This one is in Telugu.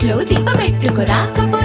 ఇంట్లో దీపమెట్టుకు రాకపో